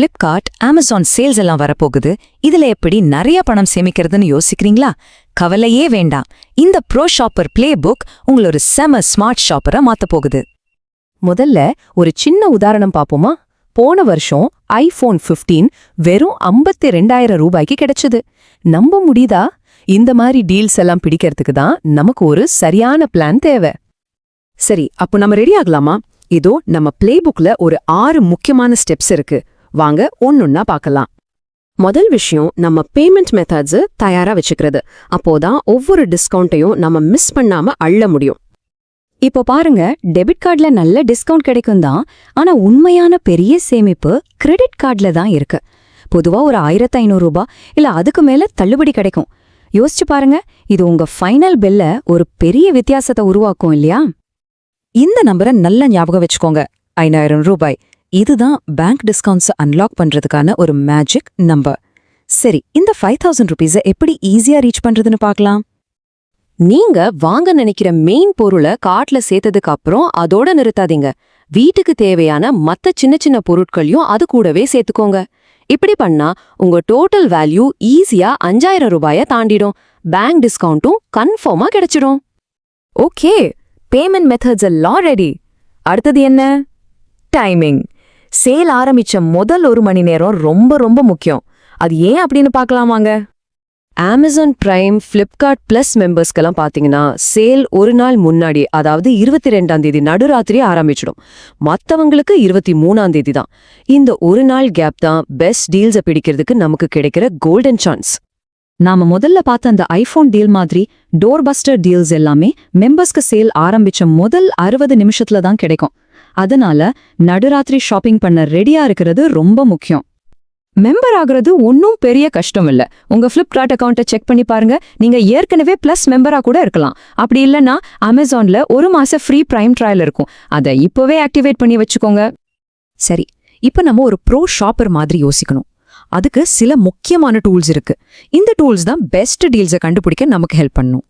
Flipkart Amazon sales எல்லாம் வரப்போகுது. இதுல எப்படி நிறைய பணம் சேமிக்கிறதுன்னு யோசிக்கிறீங்களா? கவலையே வேண்டாம். இந்த ப்ரோ ஷாப்பர் பிளே புக் உங்களை ஒரு செம ஸ்மார்ட் ஷாப்பரா மாத்தப் போகுது. முதல்ல ஒரு சின்ன உதாரணம் பாப்போமா போன வருஷம் ஐபோன் 15 வெறும் ஐம்பத்தி ரெண்டாயிரம் ரூபாய்க்கு கிடைச்சது. நம்ப முடியுதா? இந்த மாதிரி டீல்ஸ் எல்லாம் பிடிக்கிறதுக்கு தான் நமக்கு ஒரு சரியான பிளான் தேவை. சரி அப்போ நம்ம ரெடி ஆகலாமா? இதோ நம்ம பிளே புக்ல ஒரு ஆறு முக்கியமான ஸ்டெப்ஸ் இருக்கு. வாங்க ஒன்னொன்னா பார்க்கலாம். முதல் விஷயம் நம்ம பேமெண்ட் மெத்தட்ஸு தயாரா வச்சுக்கிறது. அப்போதான் ஒவ்வொரு டிஸ்கவுண்ட்டையும் நம்ம மிஸ் பண்ணாம அள்ள முடியும். இப்போ பாருங்க டெபிட் கார்டுல நல்ல டிஸ்கவுண்ட் கிடைக்கும் தான். ஆனா உண்மையான பெரிய சேமிப்பு கிரெடிட் கார்டுல தான் இருக்கு. பொதுவா ஒரு ஆயிரத்து ஐநூறு ரூபாய் இல்ல அதுக்கு மேல தள்ளுபடி கிடைக்கும். யோசிச்சு பாருங்க இது உங்க ஃபைனல் பில்ல ஒரு பெரிய வித்தியாசத்தை உருவாக்கும் இல்லையா? இந்த நம்பரை நல்ல ஞாபகம் வச்சுக்கோங்க ஐநாயிரம் ரூபாய். இதுதான் பேங்க் டிஸ்கவுண்ட்ஸை அன்லாக் பண்றதுக்கான ஒரு மேஜிக் நம்பர் சரி இந்த ஃபைவ் தௌசண்ட் ருபீஸை எப்படி ஈஸியா ரீச் பண்றதுன்னு பார்க்கலாம். நீங்க வாங்க நினைக்கிற மெயின் பொருளை கார்ட்ல சேர்த்ததுக்கு அப்புறம் அதோட நிறுத்தாதீங்க. வீட்டுக்கு தேவையான மத்த சின்ன சின்ன பொருட்களையும் அது கூடவே சேர்த்துக்கோங்க. இப்படி பண்ணா உங்க டோட்டல் வேல்யூ ஈஸியா அஞ்சாயிரம் ரூபாய தாண்டிடும். பேங்க் டிஸ்கவுண்ட்டும் கன்ஃபார்மா கிடைச்சிடும். ஓகே பேமெண்ட் மெத்தட்ஸ் எல்லாம் ரெடி அடுத்தது என்ன? டைமிங் சேல் ஆரம்பிச்ச முதல் ஒரு மணி நேரம் ரொம்ப ரொம்ப முக்கியம். அது ஏன் அப்படின்னு பார்க்கலாமாங்க அமேசான் பிரைம் ஃப்ளிப்கார்ட் பிளஸ் மெம்பர்ஸ்க்கெல்லாம் பாத்தீங்கன்னா சேல் ஒரு நாள் முன்னாடி அதாவது இருபத்தி ரெண்டாம் தேதி நடுராத்திரி ஆரம்பிச்சிடும். மத்தவங்களுக்கு இருபத்தி மூணாம் தேதி தான். இந்த ஒரு நாள் கேப் தான் பெஸ்ட் டீல்ஸை பிடிக்கிறதுக்கு நமக்கு கிடைக்கிற கோல்டன் சான்ஸ் நாம முதல்ல பார்த்த அந்த ஐபோன் டீல் மாதிரி டோர் பஸ்டர் டீல்ஸ் எல்லாமே மெம்பர்ஸ்க்கு சேல் ஆரம்பிச்ச முதல் அறுபது நிமிஷத்துல தான் கிடைக்கும். அதனால நடுராத்திரி ஷாப்பிங் பண்ண ரெடியா இருக்கிறது ரொம்ப முக்கியம். மெம்பர் ஆகுறது ஒன்னும் பெரிய கஷ்டம் இல்ல. உங்க ஃப்ளிப்கார்ட் அக்கௌண்ட்டை செக் பண்ணி பாருங்க. நீங்க ஏற்கனவே பிளஸ் மெம்பரா கூட இருக்கலாம். அப்படி இல்லனா அமேசான்ல ஒரு மாசம் ஃப்ரீ பிரைம் ட்ரையல் இருக்கும். அதை இப்பவே ஆக்டிவேட் பண்ணி வச்சுக்கோங்க. சரி இப்போ நம்ம ஒரு ப்ரோ ஷாப்பர் மாதிரி யோசிக்கணும். அதுக்கு சில முக்கியமான டூல்ஸ் இருக்கு. இந்த டூல்ஸ் தான் பெஸ்ட் டீல்ஸை கண்டுபிடிக்க நமக்கு ஹெல்ப் பண்ணும்.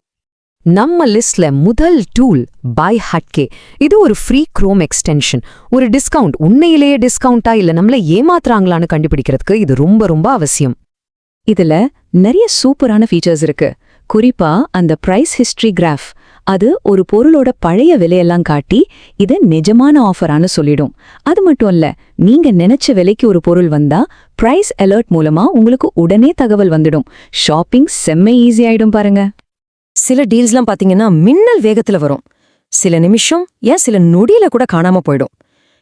நம்ம லிஸ்ட்ல முதல் டூல் பை ஹட்கே இது ஒரு ஃப்ரீ குரோம் எக்ஸ்டென்ஷன் ஒரு டிஸ்கவுண்ட் உண்மையிலேயே டிஸ்கவுண்டா இல்ல நம்மள ஏமாத்துறாங்களான்னு கண்டுபிடிக்கிறதுக்கு இது ரொம்ப ரொம்ப அவசியம். இதுல நிறைய சூப்பரான ஃபீச்சர்ஸ் இருக்கு. குறிப்பா அந்த பிரைஸ் ஹிஸ்டரி கிராஃப் அது ஒரு பொருளோட பழைய விலையெல்லாம் காட்டி இது நிஜமான ஆஃபரான்னு சொல்லிடும். அது மட்டும் இல்ல நீங்க நினைச்ச விலைக்கு ஒரு பொருள் வந்தா பிரைஸ் அலர்ட் மூலமா உங்களுக்கு உடனே தகவல் வந்துடும். ஷாப்பிங் செம்ம ஈஸி ஆயிடும் பாருங்க. சில டீல்ஸ்லாம் பாத்தீங்கன்னா மின்னல் வேகத்துல வரும். சில நிமிஷம் ஏன் சில நொடியில கூட காணாம போயிடும்.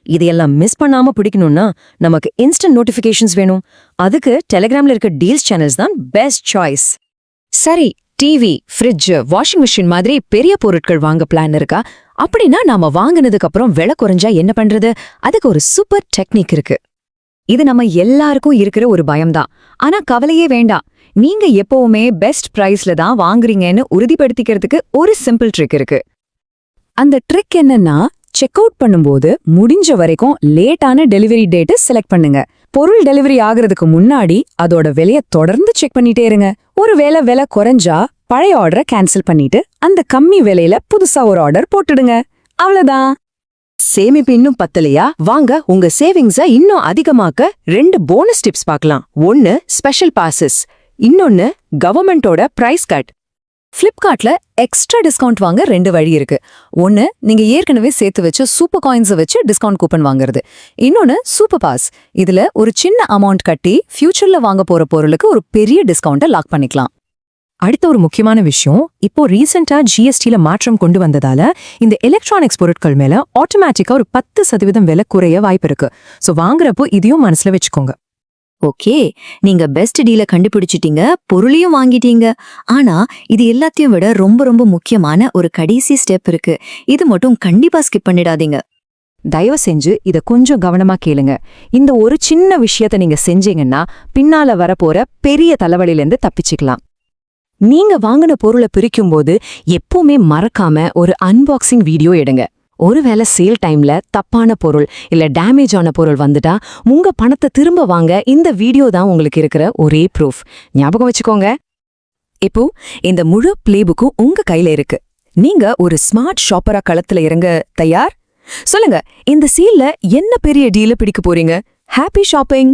இதையெல்லாம் மிஸ் பண்ணாம பிடிக்கணும்னா நமக்கு இன்ஸ்டன்ட் நோட்டிஃபிகேஷன்ஸ் வேணும். அதுக்கு டெலிகிராம்ல இருக்க டீல்ஸ் சேனல்ஸ் தான் பெஸ்ட் சாய்ஸ் சரி டிவி ஃப்ரிட்ஜ் வாஷிங் மிஷின் மாதிரி பெரிய பொருட்கள் வாங்க பிளான் இருக்கா? அப்படின்னா நாம வாங்குனதுக்கு அப்புறம் விலை குறைஞ்சா என்ன பண்றது? அதுக்கு ஒரு சூப்பர் டெக்னிக் இருக்கு. இது நம்ம எல்லாருக்கும் இருக்கிற ஒரு பயம்தான். ஆனா கவலையே வேண்டாம். நீங்க எப்பவுமே பெஸ்ட் பிரைஸ்ல தான் வாங்குறீங்கன்னு உறுதிப்படுத்திக்கிறதுக்கு ஒரு சிம்பிள் ட்ரிக் இருக்கு. அந்த ட்ரிக் என்னன்னா செக் அவுட் பண்ணும்போது முடிஞ்ச வரைக்கும் லேட்டான டெலிவரி டேட்டை செலக்ட் பண்ணுங்க. பொருள் டெலிவரி ஆகுறதுக்கு முன்னாடி அதோட விலைய தொடர்ந்து செக் பண்ணிட்டே இருங்க. ஒருவேளை விலை குறைஞ்சா பழைய ஆர்டரை கேன்சல் பண்ணிட்டு அந்த கம்மி விலையில புதுசா ஒரு ஆர்டர் போட்டுடுங்க. அவ்வளவுதான். சேமிப்பு இன்னும் பத்தலையா? வாங்க உங்க சேவிங்ஸ இன்னும் அதிகமாக்க ரெண்டு போனஸ் டிப்ஸ் பார்க்கலாம். ஒன்னு ஸ்பெஷல் பாசஸ் இன்னொன்னு கவர்மெண்டோட பிரைஸ் கட் ஃப்ளிப்கார்ட்ல எக்ஸ்ட்ரா டிஸ்கவுண்ட் வாங்க ரெண்டு வழி இருக்கு. ஒன்னு நீங்க ஏற்கனவே சேர்த்து வச்ச சூப்பர் காயின்ஸை வச்சு டிஸ்கவுண்ட் கூப்பன் வாங்குறது. இன்னொன்னு சூப்பர் பாஸ் இதுல ஒரு சின்ன அமௌண்ட் கட்டி ஃபியூச்சர்ல வாங்க போற பொருளுக்கு ஒரு பெரிய டிஸ்கவுண்ட்டை லாக் பண்ணிக்கலாம். அடுத்த ஒரு முக்கியமான விஷயம் இப்போ ரீசெண்டா ஜிஎஸ்டில மாற்றம் கொண்டு வந்ததால இந்த எலக்ட்ரானிக்ஸ் பொருட்கள் மேல ஆட்டோமேட்டிக்கா ஒரு பத்து சதவீதம் விலை குறைய வாய்ப்பு இருக்கு. சோ வாங்குறப்போ இதையும் மனசுல வச்சுக்கோங்க. ஓகே நீங்க பெஸ்ட் டீல கண்டுபிடிச்சிட்டீங்க பொருளையும் வாங்கிட்டீங்க. ஆனா இது எல்லாத்தையும் விட ரொம்ப ரொம்ப முக்கியமான ஒரு கடைசி ஸ்டெப் இருக்கு. இது மட்டும் கண்டிப்பா ஸ்கிப் பண்ணிடாதீங்க. தயவு செஞ்சு இத கொஞ்சம் கவனமா கேளுங்க. இந்த ஒரு சின்ன விஷயத்த நீங்க செஞ்சீங்கன்னா பின்னால வரப்போற பெரிய தலைவலியிலிருந்து தப்பிச்சுக்கலாம். நீங்க வாங்கின பொருளை பிரிக்கும்போது எப்பவுமே மறக்காம ஒரு அன்பாக்சிங் வீடியோ எடுங்க. ஒருவேளை சேல் டைம்ல தப்பான பொருள் இல்ல டேமேஜ் ஆன பொருள் வந்துட்டா உங்க பணத்தை திரும்ப வாங்க இந்த வீடியோ தான் உங்களுக்கு இருக்கிற ஒரே ப்ரூஃப் ஞாபகம் வச்சுக்கோங்க. இப்போ இந்த முழு பிளேபுக்கும் உங்க கையில இருக்கு. நீங்க ஒரு ஸ்மார்ட் ஷாப்பரா களத்துல இறங்க தயார்? சொல்லுங்க இந்த சீல்ல என்ன பெரிய டீல பிடிக்க போறீங்க? Happy shopping